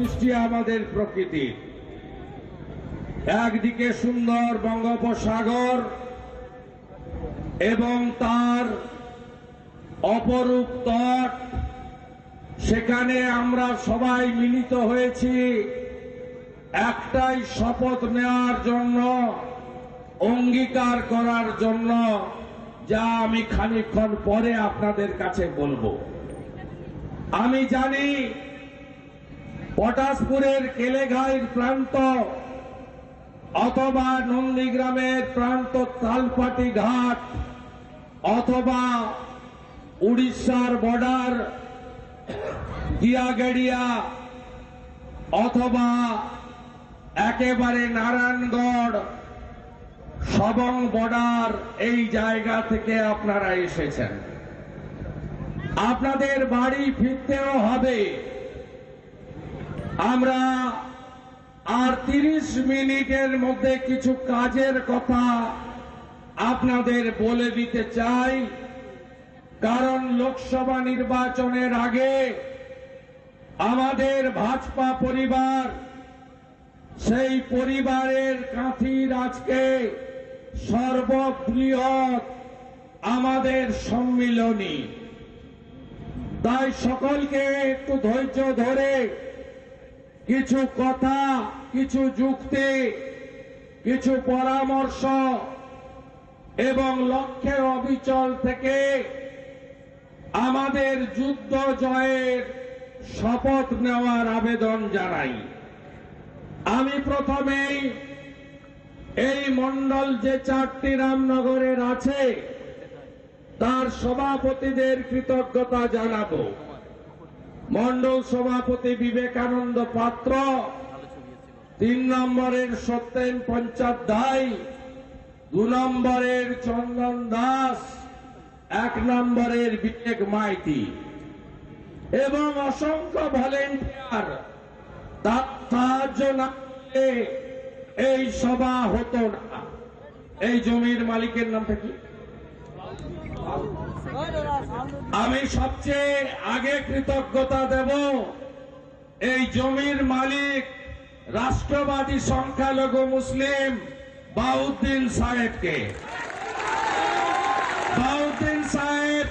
সৃষ্টি আমাদের প্রকৃতির একদিকে সুন্দর বঙ্গোপসাগর এবং তার অপরূপ তট, সেখানে আমরা সবাই মিলিত হয়েছি। একটাই শপথ নেওয়ার জন্য, অঙ্গীকার করার জন্য, যা আমি খানিকক্ষণ পরে আপনাদের কাছে বলব। আমি জানি পটাশপুরের কেলেঘাইয়ের প্রান্ত অথবা নন্দীগ্রামের প্রান্ত তালপাটি ঘাট অথবা উড়িষ্যার বর্ডার, গিয়াগড়িয়া, অথবা একেবারে নারায়ণগড়, সবং বর্ডার, এই জায়গা থেকে আপনারা এসেছেন। আপনাদের বাড়ি ফিরতেও হবে। আমরা আর তিরিশ মিনিটের মধ্যে কিছু কাজের কথা আপনাদের বলে দিতে চাই। কারণ লোকসভা নির্বাচনের আগে আমাদের ভাজপা পরিবার সেই পরিবারের কাঁথির আজকে সর্ববৃহৎ আমাদের সম্মিলনী। তাই সকলকে একটু ধৈর্য ধরে কিছু কথা, কিছু যুক্তি, কিছু পরামর্শ এবং লক্ষ্যে অবিচল থেকে আমাদের যুদ্ধ জয়ের শপথ নেওয়ার আবেদন জানাই। আমি প্রথমেই এই মন্ডল যে চারটি রামনগরের আছে, তার সভাপতিদের কৃতজ্ঞতা জানাব। মন্ডল সভাপতি বিবেকানন্দ পাত্র। তিন নম্বরের সত্যেন পঞ্চাধ্যায় দু নম্বরের চন্দন দাস। এক নম্বরের বিবেক মাইতি। এবং অসংখ্য ভলেন্টিয়ার তার সাহায্য না এই সভা হতো না। এই জমির মালিকের নামটা কি? আমি সবচেয়ে আগে কৃতজ্ঞতা দেব এই জমির মালিক, রাষ্ট্রবাদী সংখ্যালঘু মুসলিম বাউদ্দিন সাহেবকে। বাউদ্দিন সাহেব,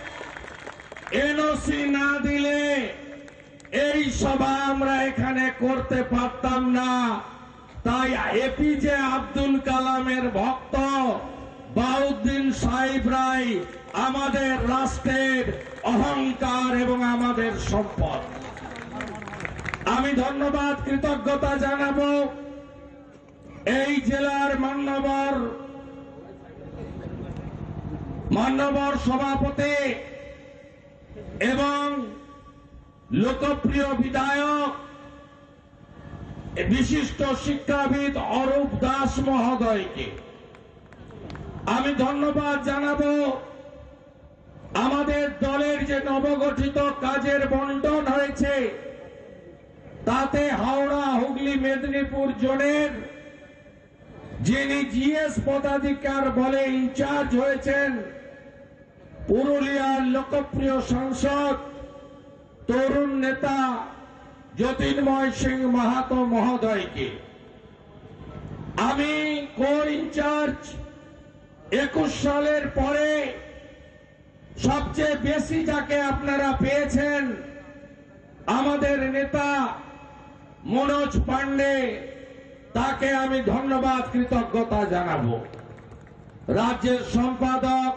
এনওসি না দিলে এই সভা আমরা এখানে করতে পারতাম না। তাই এপিজে আব্দুল কালামের ভক্ত বাউদ্দিন সাহেব রাই আমাদের রাষ্ট্রের অহংকার এবং আমাদের সম্পদ। আমি ধন্যবাদ, কৃতজ্ঞতা জানাব এই জেলার মান্যবর মান্যবর সভাপতি এবং লোকপ্রিয় বিধায়ক, বিশিষ্ট শিক্ষাবিদ অরূপ দাস মহোদয়কে। আমি ধন্যবাদ জানাব আমাদের দলের যে নবগঠিত কাজের বন্টন হয়েছে, তাতে হাওড়া, হুগলি, মেদিনীপুর জোনের যিনি জিএস পদাধিকার বলে ইনচার্জ হয়েছেন, পুরুলিয়ার লোকপ্রিয় সাংসদ, তরুণ নেতা জ্যোতির্ময় সিং মাহাতো মহোদয়কে। আমি কো ইনচার্জ একুশ সালের পরে সবচেয়ে বেশি যাকে আপনারা পেয়েছেন আমাদের নেতা মনোজ পান্ডে, তাকে আমি ধন্যবাদ, কৃতজ্ঞতা জানাব। রাজ্যের সম্পাদক,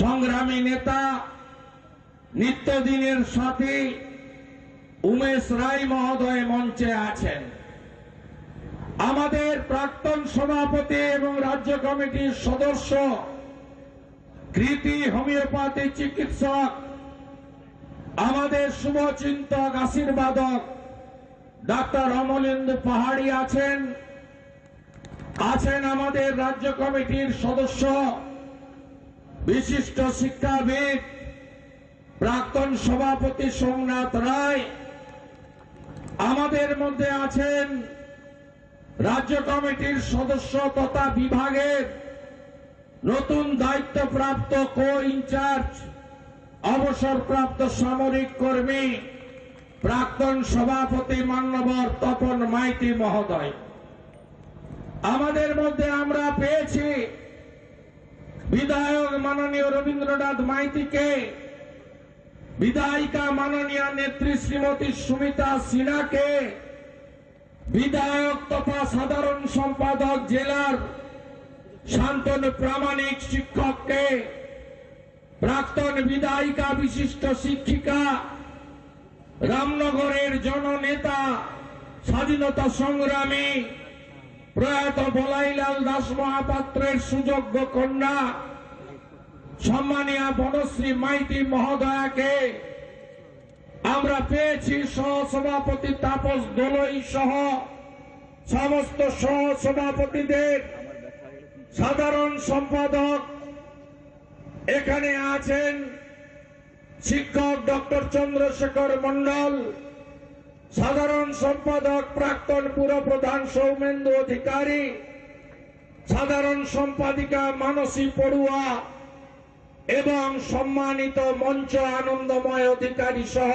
সংগ্রামী নেতা, নিত্যদিনের সাথী উমেশ রায় মহোদয় মঞ্চে আছেন। আমাদের প্রাক্তন সভাপতি এবং রাজ্য কমিটির সদস্য কৃতি হোমিওপ্যাথি চিকিৎসক, আমাদের শুভচিন্তক আশীর্বাদক ডাক্তার অমলেন্দু পাহাড়ি আছেন। আছেন আমাদের রাজ্য কমিটির সদস্য, বিশিষ্ট শিক্ষাবিদ, প্রাক্তন সভাপতি সোমনাথ রায়। আমাদের মধ্যে আছেন রাজ্য কমিটির সদস্য তথা বিভাগের নতুন দায়িত্বপ্রাপ্ত কো ইনচার্জ অবসরপ্রাপ্ত সামরিক কর্মী, প্রাক্তন সভাপতি মান্যবর তপন মাইতি মহোদয়। আমাদের মধ্যে আমরা পেয়েছি বিধায়ক মাননীয় রবীন্দ্রনাথ মাইতিকে, বিধায়িকা মাননীয় নেত্রী শ্রীমতী সুমিতা সিনহাকে, বিধায়ক তথা সাধারণ সম্পাদক জেলার শান্তনু প্রামাণিক শিক্ষককে প্রাক্তন বিধায়িকা, বিশিষ্ট শিক্ষিকা, রামনগরের জননেতা, স্বাধীনতা সংগ্রামী প্রয়াত বলাইলাল দাস মহাপাত্রের সুযোগ্য কন্যা, সম্মানীয় বনশ্রী মাইতি মহোদয়াকে আমরা পেয়েছি সহসভাপতি তাপস দোলই সহ সমস্ত সহসভাপতিদের সাধারণ সম্পাদক এখানে আছেন শিক্ষক ডক্টর চন্দ্রশেখর মন্ডল সাধারণ সম্পাদক প্রাক্তন পুরপ্রধান সৌমেন্দু অধিকারী, সাধারণ সম্পাদিকা মানসী পড়ুয়া এবং সম্মানিত মঞ্চ আনন্দময় অধিকারী সহ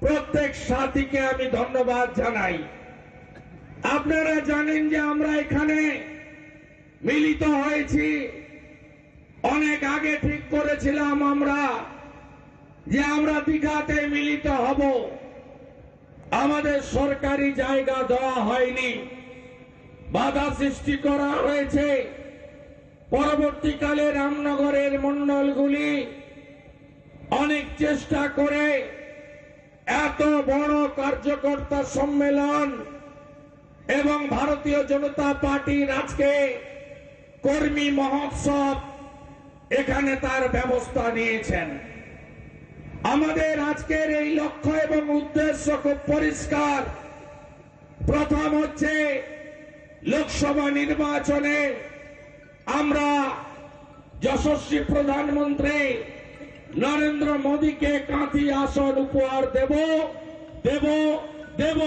প্রত্যেক সাথীকে আমি ধন্যবাদ জানাই। আপনারা জানেন যে আমরা এখানে মিলিত হয়েছি। অনেক আগে ঠিক করেছিলাম আমরা যে আমরা দীঘাতে মিলিত হব। আমাদের সরকারি জায়গা দেওয়া হয়নি। বাধা সৃষ্টি করা হয়েছে। পরবর্তীকালে রামনগরের মন্ডলগুলি অনেক চেষ্টা করে এত বড় কার্যকর্তা সম্মেলন এবং ভারতীয় জনতা পার্টির আজকে কর্মী মহোৎসব এখানে তার ব্যবস্থা নিয়েছেন। আমাদের আজকের এই লক্ষ্য এবং উদ্দেশ্য খুব পরিষ্কার। প্রথম হচ্ছে লোকসভা নির্বাচনে আমরা যশস্বী প্রধানমন্ত্রী নরেন্দ্র মোদীকে কাঁথি আসন উপহার দেব দেব দেব।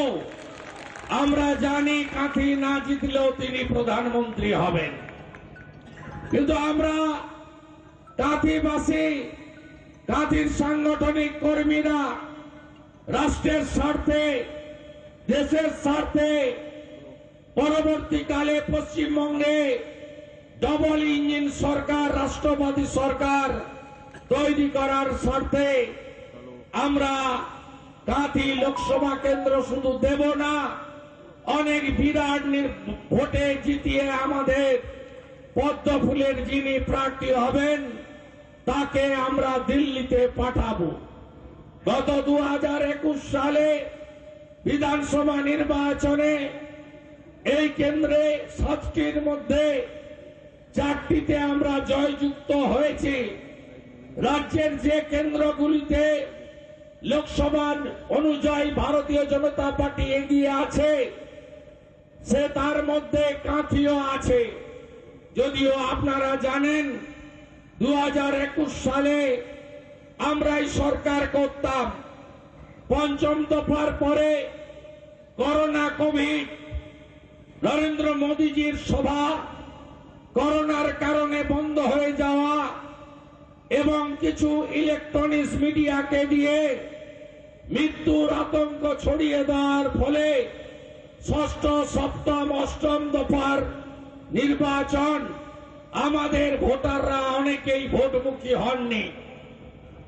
আমরা জানি কাঁথি না জিতলেও তিনি প্রধানমন্ত্রী হবেন। কিন্তু আমরা কাঁথিবাসী কাঁথির সাংগঠনিক কর্মীরা রাষ্ট্রের স্বার্থে, দেশের স্বার্থে পরবর্তীকালে পশ্চিমবঙ্গে ডবল ইঞ্জিন সরকার, রাষ্ট্রবাদী সরকার তৈরি করার স্বার্থে আমরা কাঁথি লোকসভা কেন্দ্র শুধু দেব না, অনেক বিরাট ভোটে জিতিয়ে আমাদের পদ্ম ফুলের যিনি প্রার্থী হবেন, তাকে আমরা দিল্লিতে পাঠাবো। গত দু হাজার একুশ সালে বিধানসভা নির্বাচনে এই কেন্দ্রে সাতটির মধ্যে চারটিতে আমরা জয়যুক্ত হয়েছি। রাজ্যের যে কেন্দ্রগুলিতে লোকসভা অনুযায়ী ভারতীয় জনতা পার্টি এগিয়ে আছে, সে তার মধ্যে কাঁথিও আছে। যদিও আপনারা জানেন দু হাজার একুশ সালে আমরাই সরকার করতাম। পঞ্চম দফার পরে করোনা কোভিড, নরেন্দ্র মোদীজির সভা করোনার কারণে বন্ধ হয়ে যাওয়া এবং কিছু ইলেকট্রনিক্স মিডিয়াকে দিয়ে মৃত্যুর আতঙ্ক ছড়িয়ে দেওয়ার ফলে ষষ্ঠ, সপ্তম, অষ্টম দফার নির্বাচন, আমাদের ভোটাররা অনেকেই ভোটমুখী হননি।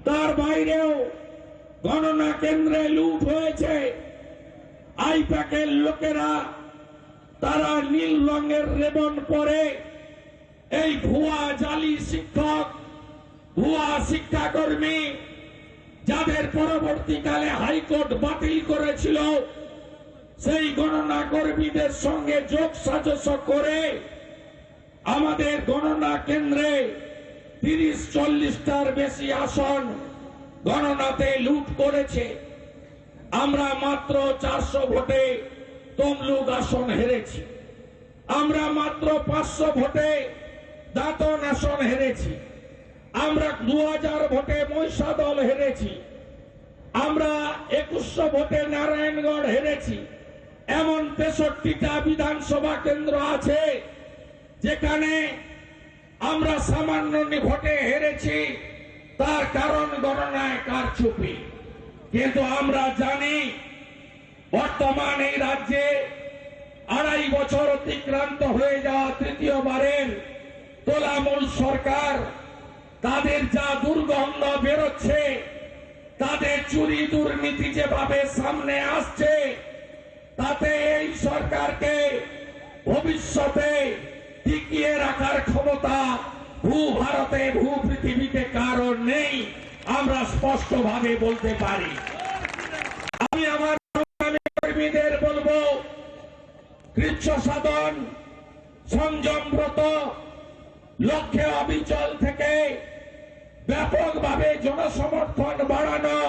তার বাইরেও গণনা কেন্দ্রে লুট হয়েছে। আইপ্যাকের লোকেরা, তারা নীল রঙের রেবন পরে এই ভুয়া জালি শিক্ষক, ভুয়া শিক্ষাকর্মী, যাদের পরবর্তীকালে হাইকোর্ট বাতিল করেছিল, সেই গণনা কর্মীদের সঙ্গে যোগ সাজস করে আমাদের গণনা কেন্দ্রে তিরিশ চল্লিশটার বেশি আসন গণনাতে লুট করেছে। আমরা মাত্র চারশো ভোটে তমলুক আসন হেরেছি। আমরা মাত্র পাঁচশো ভোটে দাঁতন আসন হেরেছি। আমরা দু হাজার ভোটে মহিষাদল হেরেছি। আমরা একুশশো ভোটে নারায়ণগড় হেরেছি। এমন তেষট্টিটা বিধানসভা কেন্দ্র আছে যেখানে আমরা সামান্য ভোটে হেরেছি, তার কারণ গণনায় কারচুপি। কিন্তু আমরা জানি, বর্তমান এই রাজ্যে আড়াই বছর অতিক্রান্ত হয়ে যাওয়া তৃতীয়বারের তোলামূল সরকার, তাদের যা দুর্গন্ধ বেরোচ্ছে, তাদের চুরি দুর্নীতি যেভাবে সামনে আসছে, তাতে এই সরকারকে ভবিষ্যতে টিকিয়ে রাখার ক্ষমতা ভূ ভারতে, ভূ পৃথিবীতে কারণ নেই। আমরা স্পষ্টভাবে বলতে পারি। আমি আমার কর্মীদের বলব, কৃচ্ছ সাধন সংযমব্রত লক্ষ্যে অবিচল থেকে ব্যাপকভাবে জনসমর্থন বাড়ানো,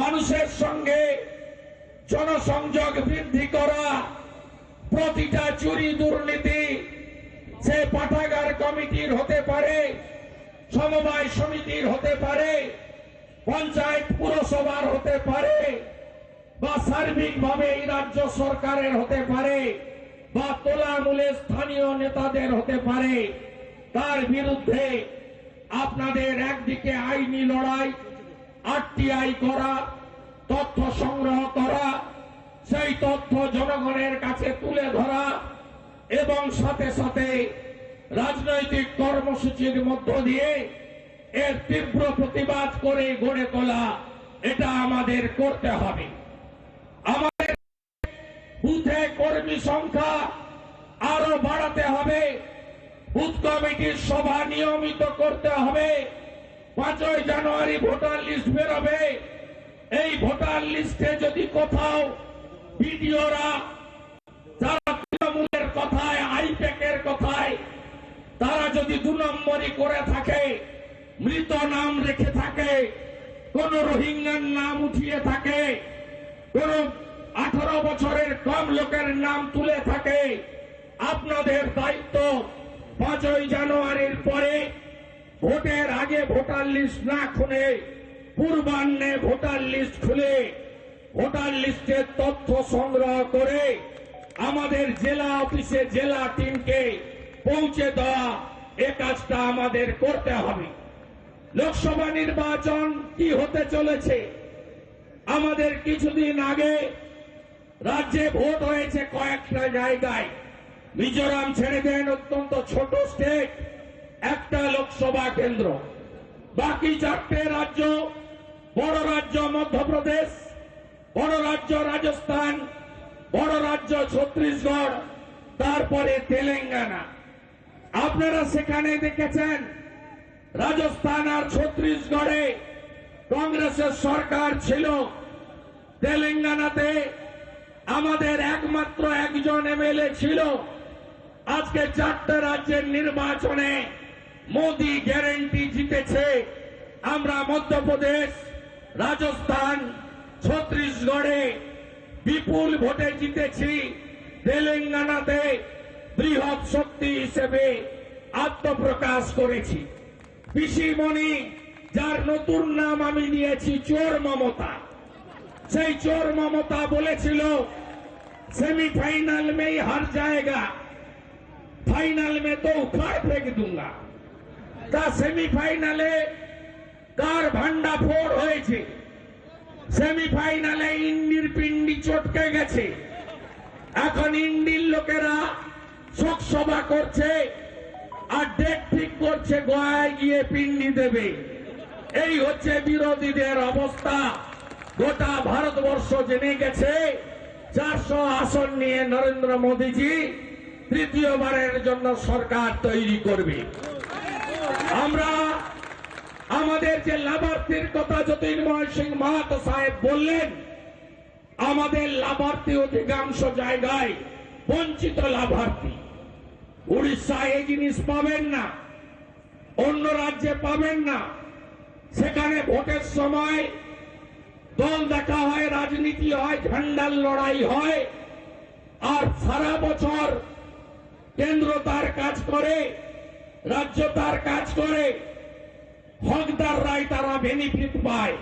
মানুষের সঙ্গে জনসংযোগ বৃদ্ধি করা, প্রতিটা চুরি দুর্নীতি সে পাঠাগার কমিটির হতে পারে, সমবায় সমিতির হতে পারে, পঞ্চায়েত পুরসভার হতে পারে, বা সার্বিকভাবে এই রাজ্য সরকারের হতে পারে, বা তোলামূলে স্থানীয় নেতাদের হতে পারে, তার বিরুদ্ধে আপনাদের একদিকে আইনি লড়াই, আরটিআই করা, তথ্য সংগ্রহ করা, সেই তথ্য জনগণের কাছে তুলে ধরা এবং সাথে সাথে রাজনৈতিক কর্মসূচির মধ্য দিয়ে এর তীব্র প্রতিবাদ করে গড়ে তোলা এটা আমাদের করতে হবে। আমাদের বুথে কর্মী সংখ্যা আরও বাড়াতে হবে। বুথ কমিটির সভা নিয়মিত করতে হবে। পাঁচই জানুয়ারি ভোটার লিস্ট বেরোবে। এই ভোটার লিস্টে যদি কোথাও বিডিওরা তারা যদি দু নম্বরই করে থাকে, মৃত নাম রেখে থাকে, কোন রোহিঙ্গার নাম উঠিয়ে থাকে, কোন আঠারো বছরের কম লোকের নাম তুলে থাকে, আপনাদের দায়িত্ব পাঁচই জানুয়ারির পরে ভোটের আগে ভোটার লিস্ট না খুলে, পূর্বাহ্নে ভোটার লিস্ট খুলে, ভোটার লিস্টের তথ্য সংগ্রহ করে আমাদের জেলা অফিসে জেলা টিমকে পৌঁছে দেওয়া এ কাজটা আমাদের করতে হবে। লোকসভা নির্বাচন কি হতে চলেছে? আমাদের কিছুদিন আগে রাজ্যে ভোট হয়েছে কয়েকটা জায়গায়। মিজোরাম ছেড়ে দেন অত্যন্ত ছোট স্টেট, একটা লোকসভা কেন্দ্র। বাকি চারটে রাজ্য, বড় রাজ্য মধ্যপ্রদেশ, বড় রাজ্য রাজস্থান, বড় রাজ্য ছত্তিশগড়, তারপরে তেলেঙ্গানা। আপনারা সেখানে দেখেছেন রাজস্থান আর ছত্তিশগড়ে কংগ্রেসের সরকার ছিল। তেলেঙ্গানাতে আমাদের একমাত্র একজন এমএলএ ছিল। আজকে চারটে রাজ্যের নির্বাচনে মোদি গ্যারেন্টি জিতেছে। আমরা মধ্যপ্রদেশ, রাজস্থান ছত্রিশগড়ে বিপুল ভোটে জিতেছি। তেলেঙ্গানাতে বৃহৎ শক্তি হিসেবে আত্মপ্রকাশ করেছি পিসিমণি যার নতুন নাম আমি দিয়েছি চোর মমতা সেই চোর মমতা বলেছিল सेमीफाइनल में ही हार जाएगा फाइनल में तो उखाड़ फेंक दूंगा তা সেমিফাইনালে কার ভান্ডা ফোর হয়েছে সেমিফাইনালে ইন্ডির পিন্ডি চটকে গেছে এখন ইন্ডির লোকেরা শোক সভা করছে আর ডেট ঠিক করছে, গোয়ায় গিয়ে পিন্ডি দেবে। এই হচ্ছে বিরোধীদের অবস্থা। গোটা ভারতবর্ষ জেনে গেছে, চারশো আসন নিয়ে নরেন্দ্র মোদীজি তৃতীয়বারের জন্য সরকার তৈরি করবে। আমরা আমাদের যে লাভার্থীর কথা জ্যোতির্ময় সিং মাহাতো সাহেব বললেন, আমাদের লাভার্থী অধিকাংশ জায়গায় বঞ্চিত লাভার্থী। উড়িষ্যায় এই জিনিস পাবেন না, অন্য রাজ্যে পাবেন না। সেখানে ভোটের সময় দল দেখা হয়, রাজনীতি হয়, ঝান্ডার লড়াই হয়, আর সারা বছর কেন্দ্র তার কাজ করে, রাজ্য তার কাজ করে হকদাররাই তারা বেনিফিট পায়।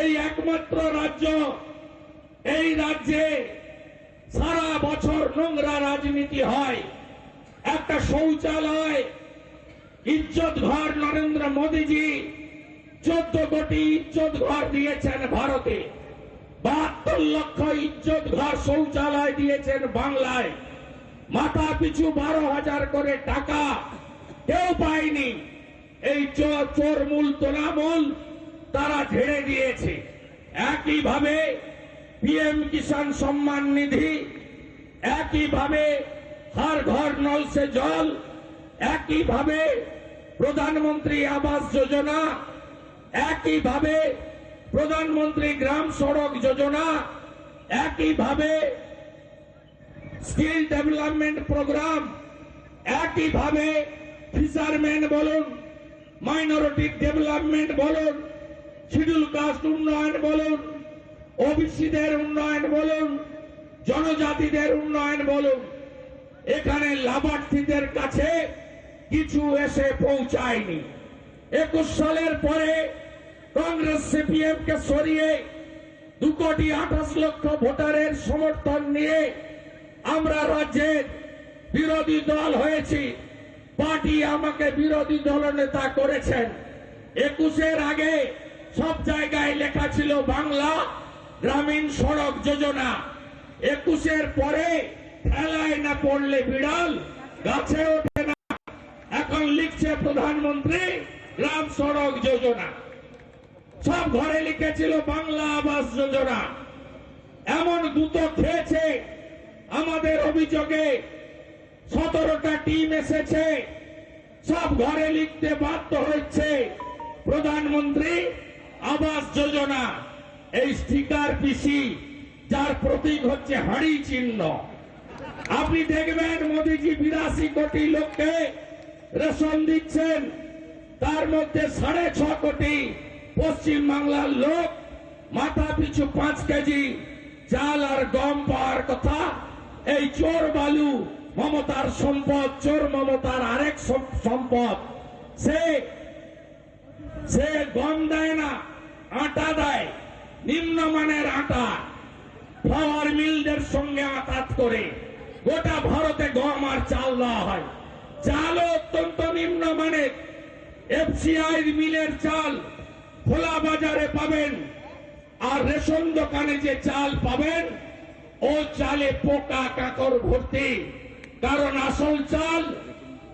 এই একমাত্র রাজ্য, এই রাজ্যে সারা বছর নোংরা রাজনীতি হয়। একটা শৌচালয়, ইজ্জত ঘর নরেন্দ্র মোদীজি চোদ্দ কোটি ইজ্জত ঘর দিয়েছেন ভারতে। বাহাত্তর লক্ষ ইজ্জত ঘর শৌচালয় দিয়েছেন বাংলায়। মাথা পিছু বারো হাজার করে টাকা কেউ পায়নি। এই চোর মূল তোলামূল তারা ঝেড়ে দিয়েছে। একইভাবে পিএম কিষাণ সম্মান নিধি একইভাবে হার ঘর নল সে জল, একইভাবে প্রধানমন্ত্রী আবাস যোজনা, একইভাবে প্রধানমন্ত্রী গ্রাম সড়ক যোজনা, একইভাবে স্কিল ডেভেলপমেন্ট প্রোগ্রাম, একইভাবে ফিশারম্যান বলুন, মাইনরিটি ডেভেলপমেন্ট বলুন, শিডিউল কাস্ট উন্নয়ন বলুন ওবিসিদের উন্নয়ন বলুন, জনজাতিদের উন্নয়ন বলুন, এখানে লাভার্থীদের কাছে কিছু এসে পৌঁছায়নি। একুশ সালের পরে কংগ্রেস সিপিএম কে সরিয়ে দু কোটি আঠাশ লক্ষ ভোটারের সমর্থন নিয়ে আমরা রাজ্যের বিরোধী দল হয়েছি। পার্টি আমাকে বিরোধী দলনেতা করেছেন। একুশের আগে সব জায়গায় লেখা ছিল বাংলা গ্রামীণ সড়ক যোজনা। একুশের পরে খেলায় না পড়লে বিড়াল, গাছে ওঠে না। এখন লিখছে প্রধানমন্ত্রী গ্রাম সড়ক যোজনা। সব ঘরে লিখেছিল বাংলা আবাস যোজনা। এমন গুতো খেয়েছে। আমাদের অভিযোগে সতেরোটা টিম এসেছে। সব ঘরে লিখতে বাধ্য হচ্ছে প্রধানমন্ত্রী আবাস যোজনা। এই স্টিকার পিসি যার প্রতীক হচ্ছে হাড়ি চিহ্ন। আপনি দেখবেন মোদিজি বিরাশি কোটি লোককে রেশন দিচ্ছেন। তার মধ্যে সাড়ে ছ কোটি পশ্চিম বাংলার লোক, মাথা পিছু পাঁচ কেজি চাল আর গম পাওয়ার কথা। এই চোর বালু, মমতার সম্পদ, চোর মমতার আরেক সম্পদ। সে সে গম দেয় না, আটা দেয়। নিম্নমানের আটা ফ্লাওয়ার মিলদের সঙ্গে আঘাত করে গোটা ভারতে গম আর চাল দেওয়া হয়। চালও অত্যন্ত নিম্নমানের। এফসিআই মিলের চাল খোলা বাজারে পাবেন আর রেশন দোকানে যে চাল পাবেন, ও চালে পোকা কাকড় ভর্তি। কারণ আসল চাল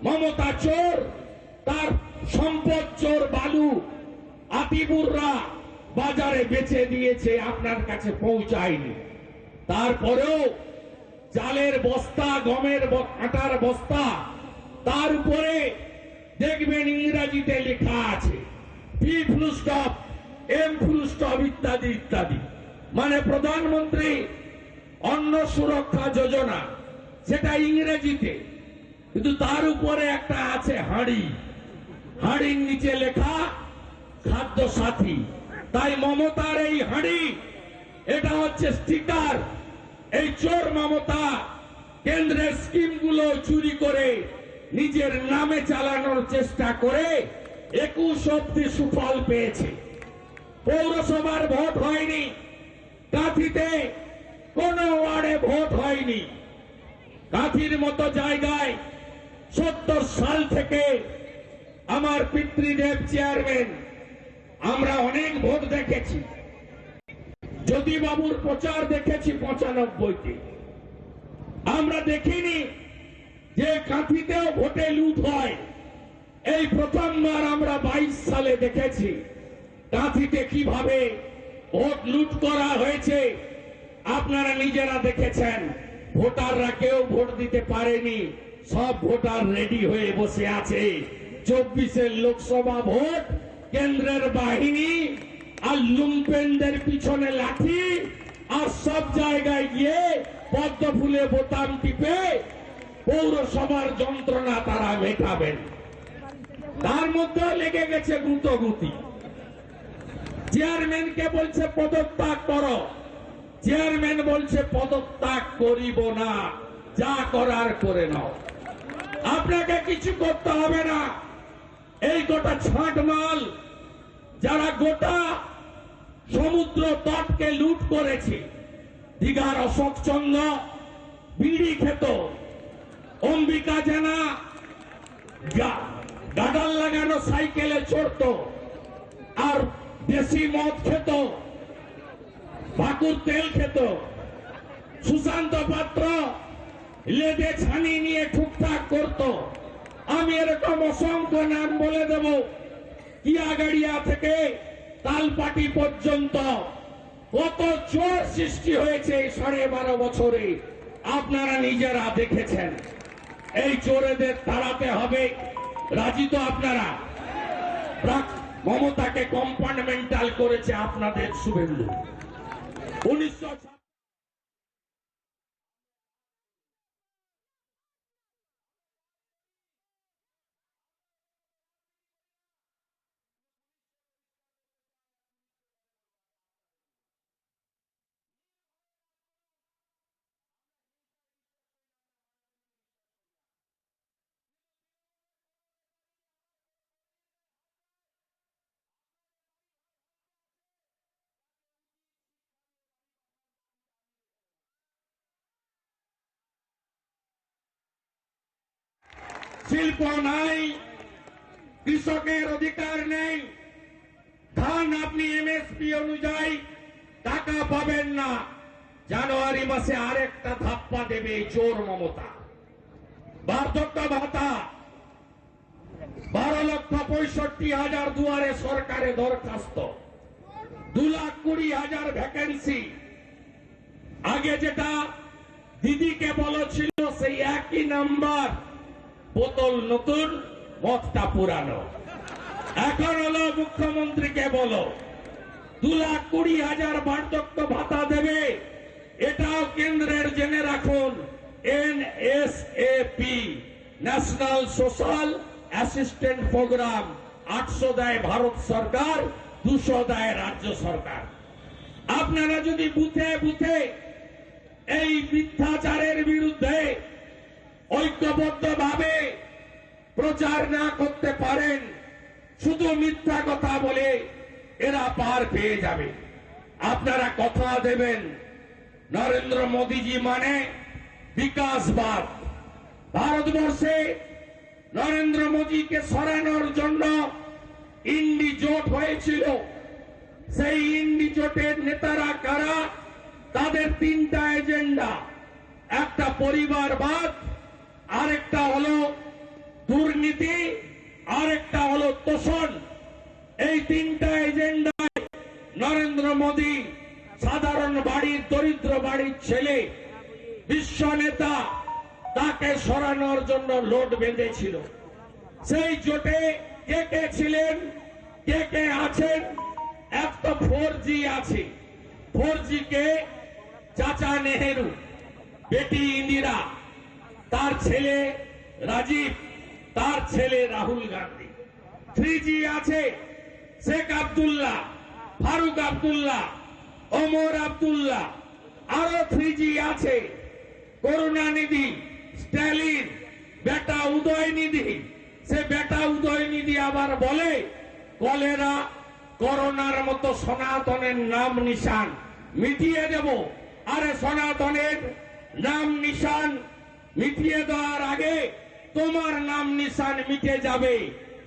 মমতা চোর, তার সম্পদ চোর বালু, আতিবুররা বাজারে বেচে দিয়েছে, আপনার কাছে পৌঁছায়নি। তারপরেও চালের বস্তা, গমের আটার বস্তা, তার উপরে দেখবেন ইংরাজিতে লেখা আছে P full stop M full stop ইত্যাদি ইত্যাদি। মানে প্রধানমন্ত্রী অন্ন সুরক্ষা যোজনা, সেটা ইংরেজিতে। কিন্তু তার উপরে একটা আছে হাঁড়ি। হাঁড়ির নিচে লেখা খাদ্য সাথী তাই মমতার এই হাঁড়ি, এটা হচ্ছে স্টিকার এই চোর মমতা কেন্দ্রের স্কিমগুলো চুরি করে নিজের নামে চালানোর চেষ্টা করে একুশ অব্দি সুফল পেয়েছে। পৌরসভার ভোট হয়নি, কাঁথিতে কোন ওয়ার্ডে ভোট হয়নি। কাঁথির মতো জায়গায় সত্তর সাল থেকে আমার পিতৃদেব চেয়ারম্যান আমরা অনেক ভোট দেখেছি। যদি বাবুর প্রচার দেখেছি পঁচানব্বইতে আমরা দেখিনি যে কাঁথিতেও ভোটে লুট হয়। এই প্রথমবার আমরা বাইশ সালে দেখেছি কাঁথিতে কীভাবে ভোট লুট করা হয়েছে। আপনারা নিজেরা দেখেছেন, ভোটাররা কেউ ভোট দিতে পারেনি। সব ভোটার রেডি হয়ে বসে আছে। চব্বিশের লোকসভা ভোট কেন্দ্রের বাহিনী আর লুম্পেনদের পিছনে লাঠি আর সব জায়গায় গিয়ে পদ্ম ফুলে বোতাম টিপে পৌরসভার যন্ত্রণা তারা মেটাবেন। তার মধ্যে লেগে গেছে গুতগুতি চেয়ারম্যানকে বলছে, পদত্যাগ করো। চেয়ারম্যান বলছে, পদত্যাগ করিব না, যা করার করে নাও। আপনাকে কিছু করতে হবে না। এই গোটা ছাঁট মাল যারা গোটা সমুদ্র তটকে লুট করেছে, দীঘার অশোক চন্দ্র, বিড়ি খেত, অম্বিকা জানা গাডাল লাগানো সাইকেলে চড়তো, আর দেশি মদ খেত ভাকুর তেল খেত, সুশান্ত পাত্র লেদে ছানি নিয়ে ঠুকঠাক করত। আমি এরকম অসংখ্য নাম বলে দেব। কিয়াগাড়িয়া থেকে তালপাটি পর্যন্ত কত চোর সৃষ্টি হয়েছে এই সাড়ে বারো বছরে। আপনারা নিজেরা দেখেছেন। এই চোরেদের তাড়াতে হবে। রাজি তো আপনারা? মমতাকে কম্পার্টমেন্টাল করেছে আপনাদের শুভেন্দু। উনিশশো শিল্প নাই, কৃষকের অধিকার নেই। ধান আপনি এমএসপি অনুযায়ী টাকা পাবেন না। জানুয়ারি মাসে আরেকটা ধাপ্পা দেবে চোর মমতা। বার্ধক্য ভাতা, বারো লক্ষ পঁয়ষট্টি হাজার দুয়ারে সরকারে দরখাস্ত। দু লাখ কুড়ি হাজার ভ্যাকেন্সি আগে যেটা দিদিকে বলেছিল সেই একই নাম্বার বোতল নতুন, মদটা পুরানো। এখন হলো মুখ্যমন্ত্রীকে বলো, দু লাখ কুড়ি হাজার বার্ধক্য ভাতা দেবে, এটাও কেন্দ্রের জেনে রাখুন N S A P national social assistant programme, আটশো দেয় ভারত সরকার, দুশো দেয় রাজ্য সরকার। আপনারা যদি বুথে বুথে এই মিথ্যাচারের বিরুদ্ধে ঐক্যবদ্ধভাবে প্রচার না করতে পারেন, শুধু মিথ্যা কথা বলে এরা পার পেয়ে যাবে। আপনারা কথা দেবেন। নরেন্দ্র মোদীজি মানে বিকাশবাদ। ভারতবর্ষে নরেন্দ্র মোদীকে সরানোর জন্য ইন্ডি জোট হয়েছিল। সেই ইন্ডি জোটের নেতারা কারা? তাদের তিনটা এজেন্ডা। একটা পরিবারবাদ আরেকটা হলো দুর্নীতি, আরেকটা হলো তোষণ। এই তিনটা এজেন্ডায় নরেন্দ্র মোদী, সাধারণ বাড়ির, দরিদ্র বাড়ির ছেলে, বিশ্ব নেতা, তাকে সরানোর জন্য লোড বেঁধেছিল। সেই জোটে কে কে ছিলেন, কে কে আছেন, এক তো ফোর জি আছে। ফোর জি কে? চাচা নেহেরু, বেটি ইন্দিরা। তার ছেলে রাজীব, তার ছেলে রাহুল গান্ধী। থ্রি আছে, শেখ আব্দুল্লাহ, ফারুক আব্দুল্লাহ, ওমর আব্দুল্লাহ। আরও থ্রি আছে, করুণানিধি, স্ট্যালিন, বেটা উদয়নিধি। সে বেটা উদয়নিধি আবার বলে, কলেরা করোনার মতো সনাতনের নাম নিশান। মিটিয়ে দেব, আরে সনাতনের নাম নিশান মিটিয়ে দেওয়ার আগে তোমার নাম নিশান মিটে যাবে।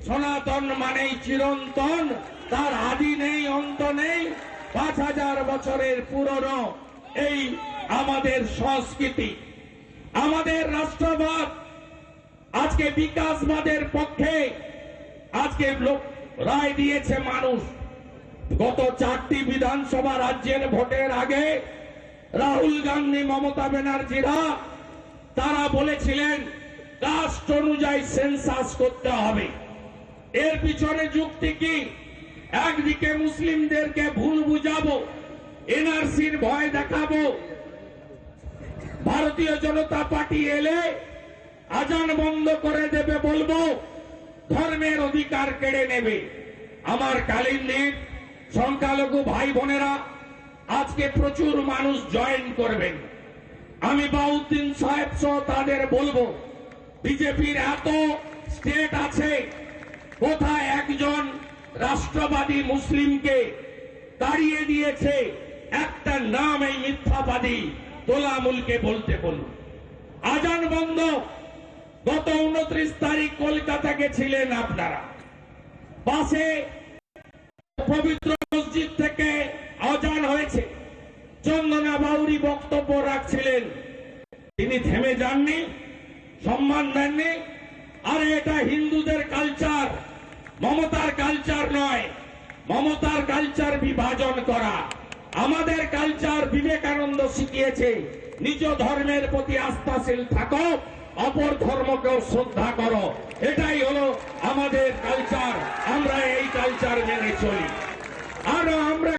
সনাতন মানেই চিরন্তন, তার আদি নেই, অন্ত নেই। পাঁচ হাজার বছরের পুরনো এই আমাদের সংস্কৃতি, আমাদের রাষ্ট্রবাদ। আজকে বিকাশবাদের পক্ষে আজকে রায় দিয়েছে মানুষ। গত চারটি বিধানসভা রাজ্যের ভোটের আগে রাহুল গান্ধী মমতা ব্যানার্জিরা তারা বলেছিলেন কাস্ট অনুযায়ী সেন্সাস করতে হবে। এর পিছনে যুক্তি কি? একদিকে মুসলিমদেরকে ভুল বুঝাবো, এনআরসির ভয় দেখাবো। ভারতীয় জনতা পার্টি এলে আজান বন্ধ করে দেবে বলব, ধর্মের অধিকার কেড়ে নেবে। আমার কালিন্দির সংখ্যালঘু ভাই বোনেরা, আজকে প্রচুর মানুষ জয়েন করবেন। আমি বাউদ্দিন সাহেব সহ তাদের বলব, বিজেপির এত স্টেট আছে, কোথায় একজন রাষ্ট্রবাদী মুসলিমকে তাড়িয়ে দিয়েছে, একটা নাম এই মিথ্যাবাদী তোলামুলকে বলতে বলুন। আজান বন্ধ, গত উনত্রিশ তারিখ কলকাতা গেছিলেন আপনারা। বাসে পবিত্র মসজিদ থেকে চন্দনা বাউরি বক্তব্য রাখছিলেন। তিনি থেমে যাননি, সম্মান দেননি। আরে এটা হিন্দুদের কালচার মমতার কালচার নয়। মমতার কালচার বিভাজন করা। আমাদের কালচার বিবেকানন্দ শিখিয়েছে, নিজ ধর্মের প্রতি আস্থাশীল থাকো, অপর ধর্মকেও শ্রদ্ধা করো। এটাই হলো আমাদের কালচার আমরা এই কালচার মেনে চলি। আর আমরা